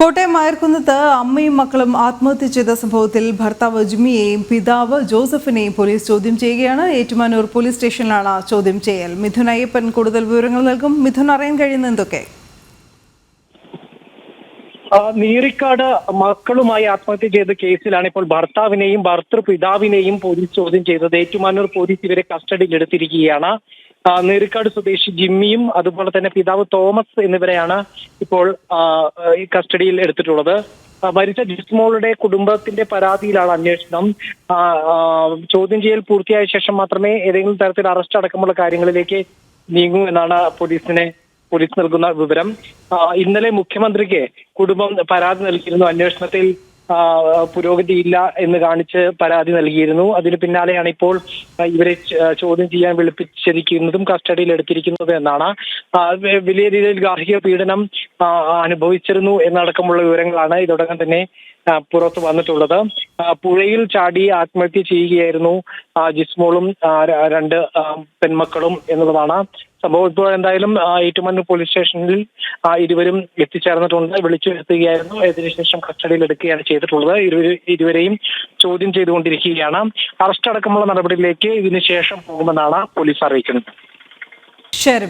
കോട്ടയം അയർക്കുന്നത്ത് അമ്മയും മക്കളും ആത്മഹത്യ ചെയ്ത സംഭവത്തിൽ ഭർത്താവ് ജിമ്മിയെയും പിതാവ് ജോസഫിനെയും പോലീസ് ചോദ്യം ചെയ്യുകയാണ്. ഏറ്റുമാനൂർ പോലീസ് സ്റ്റേഷനിലാണ് ചോദ്യം ചെയ്യൽ. മിഥുൻ അയ്യപ്പൻ കൂടുതൽ വിവരങ്ങൾ നൽകും. മിഥുൻ അറിയാൻ കഴിയുന്ന എന്തൊക്കെ? നീറിക്കാട് മക്കളുമായി ആത്മഹത്യ ചെയ്ത കേസിലാണ് ഇപ്പോൾ ഭർത്താവിനെയും ഭർത്തൃ പിതാവിനെയും പോലീസ് ചോദ്യം ചെയ്തത്. ഏറ്റുമാനൂർ പോലീസ് ഇവരെ ആ, നീറിക്കാട് സ്വദേശി ജിമ്മിയും അതുപോലെ തന്നെ പിതാവ് തോമസ് എന്നിവരെയാണ് ഇപ്പോൾ ഈ കസ്റ്റഡിയിൽ എടുത്തിട്ടുള്ളത്. മരിച്ച ജിസ്മോളുടെ കുടുംബത്തിന്റെ പരാതിയിലാണ് അന്വേഷണം. ചോദ്യം ചെയ്യൽ പൂർത്തിയായ ശേഷം മാത്രമേ ഏതെങ്കിലും തരത്തിൽ അറസ്റ്റ് അടക്കമുള്ള കാര്യങ്ങളിലേക്ക് നീങ്ങൂ എന്നാണ് പോലീസിനെ പോലീസ് നൽകുന്ന വിവരം. ഇന്നലെ മുഖ്യമന്ത്രിക്ക് കുടുംബം പരാതി നൽകിയിരുന്നു. അന്വേഷണത്തിൽ പുരോഗതിയില്ല എന്ന് കാണിച്ച് പരാതി നൽകിയിരുന്നു. അതിന് പിന്നാലെയാണ് ഇപ്പോൾ ഇവരെ ചോദ്യം ചെയ്യാൻ വിളിപ്പിച്ചിരിക്കുന്നതും കസ്റ്റഡിയിൽ എടുത്തിരിക്കുന്നത് എന്നാണ്. വലിയ രീതിയിൽ ഗാർഹിക പീഡനം അനുഭവിച്ചിരുന്നു എന്നടക്കമുള്ള വിവരങ്ങളാണ് ഇതോടകം തന്നെ പുറത്തു വന്നിട്ടുള്ളത്. പുഴയിൽ ചാടി ആത്മഹത്യ ചെയ്യുകയായിരുന്നു ജിസ്മോളും രണ്ട് പെൺമക്കളും എന്നുള്ളതാണ് സംഭവം. ഇപ്പോൾ എന്തായാലും ആ, ഏറ്റുമാനൂർ പോലീസ് സ്റ്റേഷനിൽ ഇരുവരും എത്തിച്ചേർന്നിട്ടുണ്ട് വിളിച്ചു വരുത്തുകയായിരുന്നു. ഇതിനുശേഷം കസ്റ്റഡിയിൽ എടുക്കുകയാണ് ചെയ്തിട്ടുള്ളത്. ഇരുവരെയും ചോദ്യം ചെയ്തുകൊണ്ടിരിക്കുകയാണ്. അറസ്റ്റ് അടക്കമുള്ള നടപടിയിലേക്ക് ഇതിനുശേഷം പോകുമെന്നാണ് പോലീസ് അറിയിക്കുന്നത്. ശരി